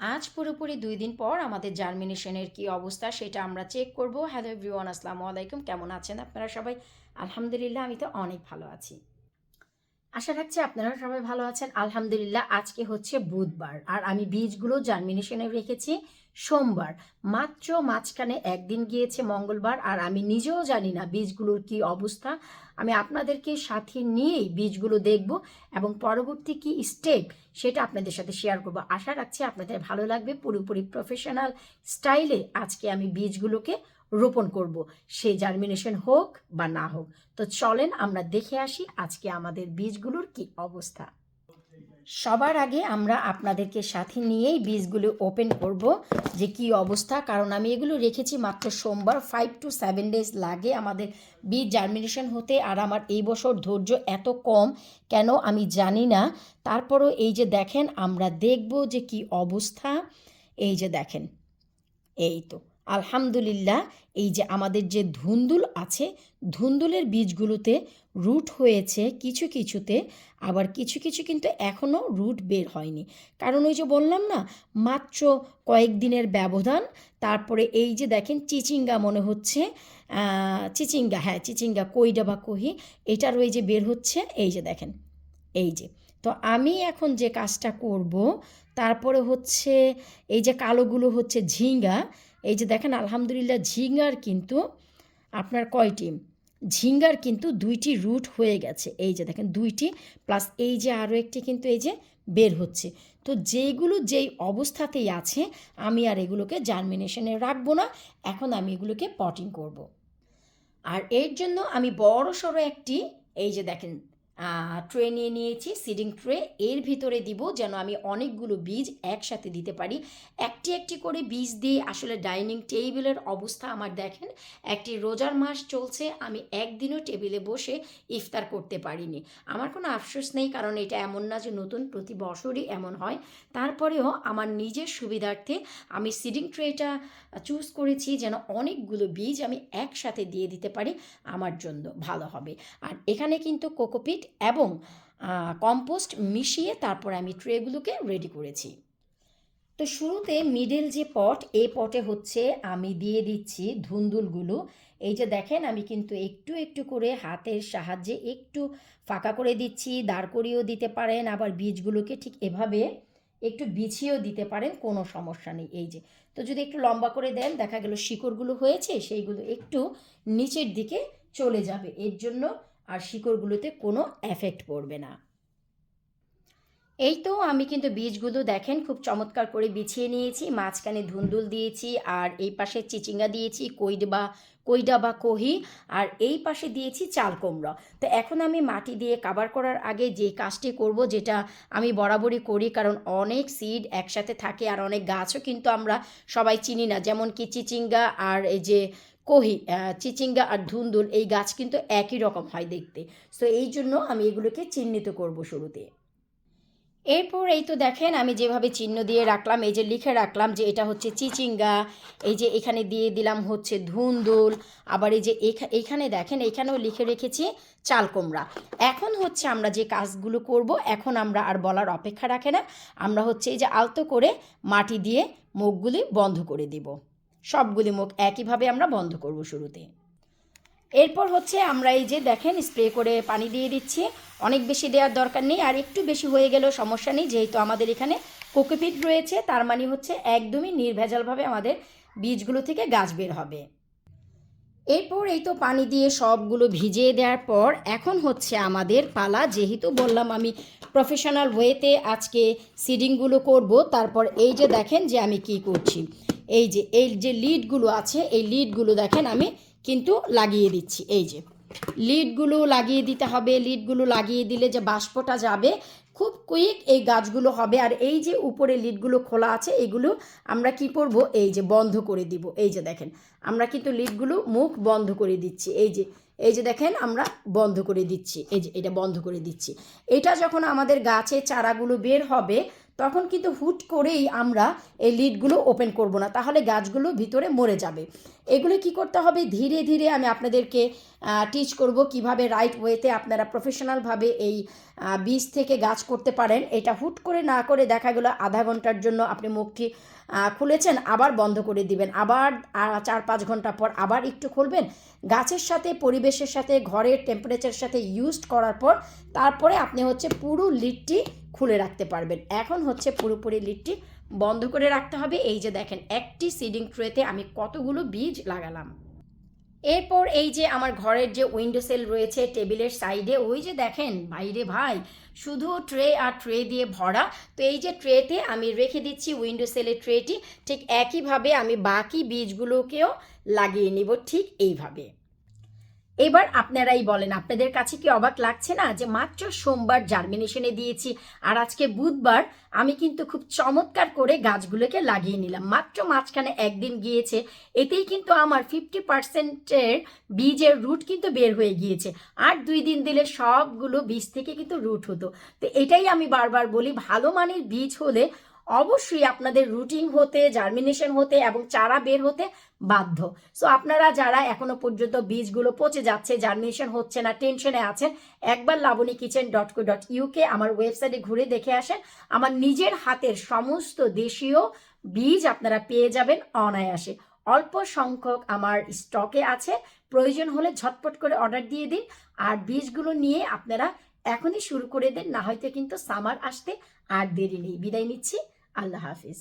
আজ পুরোপুরি দুই দিন পর আমাদের জার্মিনেশনের কি অবস্থা সেটা আমরা চেক করব। হ্যালো এভরিওয়ান আসসালামু আলাইকুম। কেমন আছেন আপনারা সবাই? আলহামদুলিল্লাহ, আমি তো অনেক ভালো আছি। আশা রাখছি আপনারা সবাই ভালো আছেন। আলহামদুলিল্লাহ, আজকে হচ্ছে বুধবার আর আমি বীজগুলো জার্মিনেশনে রেখেছি সোমবার। মাত্র মাঝখানে একদিন গিয়েছে মঙ্গলবার আর আমি নিজেও জানি না বীজগুলোর কি অবস্থা। আমি আপনাদেরকে সাথে নিয়েই বীজগুলো দেখব এবং পরবর্তী কি স্টেপ সেটা আপনাদের সাথে শেয়ার করব। আশা রাখছি আপনাদের ভালো লাগবে। পুরোপুরি প্রফেশনাল স্টাইলে আজকে আমি বীজগুলোকে রোপণ করব সে জার্মিনেশন হোক বা না হোক। তো চলেন আমরা দেখে আসি আজকে আমাদের বীজগুলোর কি অবস্থা। সবার আগে আমরা আপনাদেরকে সাথে নিয়েই বীজগুলো ওপেন করব, যে কি অবস্থা, কারণ আমি এগুলো রেখেছি মাত্র সোমবার ফাইভ টু সেভেন ডেজ লাগে আমাদের বীজ জার্মিনেশন হতে, আর আমার এই বছর ধৈর্য এত কম, কেন আমি জানি না। তারপরও এই যে দেখেন, আমরা দেখব যে কি অবস্থা। এই যে দেখেন, এই তো। আলহামদুলিল্লাহ, এই যে আমাদের যে ধুন্দুল আছে, ধুন্দুলের বীজগুলোতে রুট হয়েছে কিছু কিছুতে, আবার কিছু কিছু কিন্তু এখনও রুট বের হয়নি। কারণ ওই যে বললাম না, মাত্র কয়েকদিনের ব্যবধান, তারপরে এই যে দেখেন চিচিঙ্গা মনে হচ্ছে চিচিঙ্গা হ্যাঁ চিচিঙ্গা কইডা বা কহি, এটার ওই যে বের হচ্ছে, এই যে দেখেন, এই যে। তো আমি এখন যে কাজটা করব, তারপরে হচ্ছে, এই যে কালোগুলো হচ্ছে ঝিঙ্গা এই যে দেখেন, আলহামদুলিল্লাহ ঝিঙ্গার কিন্তু আপনার কয়টি? ঝিঙ্গার কিন্তু দুইটি রুট হয়ে গেছে। এই যে দেখেন, দুইটি, প্লাস এই যে আরও একটি কিন্তু এই যে বের হচ্ছে। তো যেইগুলো যেই অবস্থাতেই আছে, আমি আর এগুলোকে জার্মিনেশনে রাখব না, এখন আমি এগুলোকে পটিং করব। আর এর জন্য আমি বড় সড়ো একটি, এই যে দেখেন ট্রে নিয়ে নিয়েছি সিডিং ট্রে এর ভিতরে দিব যেন আমি অনেকগুলো বীজ একসাথে দিতে পারি। একটি একটি করে বীজ দিয়ে আসলে ডাইনিং টেবিলের অবস্থা আমার দেখেন। একটি রোজার মাস চলছে, আমি একদিনও টেবিলে বসে ইফতার করতে পারিনি। আমার কোনো আফসোস নেই, কারণ এটা এমন না যে নতুন প্রতি বছরই এমন হয়। তারপরেও আমার নিজের সুবিধার্থে আমি সিডিং ট্রেটা চুজ করেছি যেন অনেকগুলো বীজ আমি একসাথে দিয়ে দিতে পারি, আমার জন্য ভালো হবে। আর এখানে কিন্তু কোকোপিট এবং কম্পোস্ট মিশিয়ে তারপর আমি ট্রেগুলোকে রেডি করেছি। তো শুরুতে মিডল যে পট এই পটে হচ্ছে আমি দিয়ে দিচ্ছি ধুন্দুলগুলো এই যে দেখেন, আমি কিন্তু একটু একটু করে হাতের সাহায্যে একটু ফাঁকা করে দিচ্ছি, দাঁড় করিয়েও দিতে পারেন, আবার বীজগুলোকে ঠিক এভাবে একটু বিছিয়েও দিতে পারেন, কোনো সমস্যা নেই। এই যে, তো যদি একটু লম্বা করে দেন, দেখা গেল শিকড়গুলো হয়েছে, সেইগুলো একটু নিচের দিকে চলে যাবে। এর জন্য আর শিকড়গুলোতে কোনো এফেক্ট পড়বে না। এই তো আমি কিন্তু বীজগুলো দেখেন খুব চমৎকার করে বিছিয়ে নিয়েছি, মাঝখানে ধুন্দুল দিয়েছি আর এই পাশে চিচিঙ্গা দিয়েছি কৈড বা কৈডা বা কহি আর এই পাশে দিয়েছি চাল কুমড়া। তো এখন আমি মাটি দিয়ে কাবার করার আগে যে কাজটি করব যেটা আমি বরাবরই করি কারণ অনেক সিড একসাথে থাকে আর অনেক গাছও কিন্তু আমরা সবাই চিনি না। যেমন কি চিচিঙ্গা আর এই যে কহি চিচিঙ্গা আর ধুন্দুল, এই গাছ কিন্তু একই রকম হয় দেখতে। সো এই জন্য আমি এগুলোকে চিহ্নিত করব শুরুতে। এরপর এই তো দেখেন, আমি যেভাবে চিহ্ন দিয়ে রাখলাম, এই যে লিখে রাখলাম যে এটা হচ্ছে চিচিঙ্গা, এই যে এখানে দিয়ে দিলাম হচ্ছে ধুন্দুল, আবার এই যে এখা- এইখানে দেখেন, এখানেও লিখে রেখেছি চাল কুমড়া। এখন হচ্ছে আমরা যে কাজগুলো করব, এখন আমরা আর বলার অপেক্ষা রাখে না, আমরা হচ্ছে এই যে আলতো করে মাটি দিয়ে মুখগুলি বন্ধ করে দিব। সবগুলি মুখ একইভাবে আমরা বন্ধ করব শুরুতে। এরপর হচ্ছে আমরা এই যে দেখেন, স্প্রে করে পানি দিয়ে দিচ্ছি। অনেক বেশি দেওয়ার দরকার নেই, আর একটু বেশি হয়ে গেলেও সমস্যা নেই, যেহেতু আমাদের এখানে কোকোপিট রয়েছে, তার মানে হচ্ছে একদমই নির্ভেজালভাবে আমাদের বীজগুলো থেকে গাছ বের হবে। এরপর এই তো পানি দিয়ে সবগুলো ভিজিয়ে দেওয়ার পর এখন হচ্ছে আমাদের পালা। যেহেতু বললাম আমি প্রফেশনাল ওয়েতে আজকে সিডিংগুলো করব, তারপর এই যে দেখেন যে আমি কি করছি। এই যে এই যে লিডগুলো আছে, এই লিডগুলো দেখেন আমি কিন্তু লাগিয়ে দিচ্ছি। এই যে লিডগুলো লাগিয়ে দিতে হবে লিডগুলো লাগিয়ে দিলে যে বাষ্পটা যাবে, খুব কুইক এই গাছগুলো হবে। আর এই যে উপরে লিডগুলো খোলা আছে, এগুলো আমরা কি করব? এই যে বন্ধ করে দিব। এই যে দেখেন, আমরা কিন্তু লিডগুলো মুখ বন্ধ করে দিচ্ছি। এই যে এই যে দেখেন, আমরা বন্ধ করে দিচ্ছি। এই যে, এটা বন্ধ করে দিচ্ছি। এটা যখন আমাদের গাছের চারাগুলো বের হবে তখন কিন্তু হুট করেই আমরা এই লিডগুলো ওপেন করব না। তাহলে গাছগুলো ভিতরে মরে যাবে। এগুলো কি করতে হবে? ধীরে ধীরে আমি আপনাদেরকে টিচ করব কীভাবে রাইট ওয়েতে আপনারা প্রফেশনালভাবে এই বীজ থেকে গাছ করতে পারেন। এটা হুট করে না করে দেখা গেলো আধা ঘণ্টার জন্য আপনি মুখটি খুলেছেন, আবার বন্ধ করে দিবেন। আবার চার, পাঁচ ঘণ্টা পর আবার একটু খুলবেন। গাছের সাথে, পরিবেশের সাথে, ঘরের টেম্পারেচারের সাথে ইউজড করার পর তারপরে আপনি হচ্ছে পুরো লিডটি খুলে রাখতে পারবেন। এখন হচ্ছে পুরোপুরি লিডটি বন্ধ করে রাখতে হবে। এই যে দেখেন, একটি সিডিং ট্রেতে আমি কতগুলো বীজ লাগালাম। এরপর এই যে আমার ঘরের যে উইন্ডো সেল রয়েছে টেবিলের সাইডে ওই যে দেখেন, বাইরে ভাই, শুধু ট্রে আর ট্রে দিয়ে ভরা। তো এই যে ট্রেতে আমি রেখে দিচ্ছি উইন্ডো সেলের ট্রেটি ঠিক একইভাবে আমি বাকি বীজগুলোকেও লাগিয়ে নিব ঠিক এইভাবে। এবার আপনারাই বলেন, আপনাদের কাছে কি অবাক লাগছে না যে মাত্র সোমবার জার্মিনেশনে দিয়েছি? আর আজকে বুধবার আমি কিন্তু খুব চমৎকার করে গাছগুলোকে লাগিয়ে নিলাম। মাত্র মাঝখানে একদিন গিয়েছে, এতেই কিন্তু আমার ফিফটি পার্সেন্টের বীজের রুট কিন্তু বের হয়ে গিয়েছে। আর দুই দিন দিলে সবগুলো বীজ থেকে কিন্তু রুট হতো। তো এটাই আমি বারবার বলি, ভালো মানের বীজ হলে অবশ্যই আপনাদের রুটিং হতে জার্মিনেশন হতে এবং চারা বের হতে বাধ্য। সো আপনারা যারা এখনও পর্যন্ত বীজগুলো পচে যাচ্ছে জার্মিনেশন হচ্ছে না টেনশনে আছেন, একবার Labani kitchen dot co dot UK আমার ওয়েবসাইটে ঘুরে দেখে আসেন। আমার নিজের হাতের সমস্ত দেশীয় বীজ আপনারা পেয়ে যাবেন অনায়াসে। অল্প সংখ্যক আমার স্টকে আছে, প্রয়োজন হলে ঝটপট করে অর্ডার দিয়ে দিন। আর বীজগুলো নিয়ে আপনারা এখনই শুরু করে দেন, না হয়তো কিন্তু সামার আসতে আর দেরি নেই। বিদায় নিচ্ছি। আল্লাহ হাফিজ।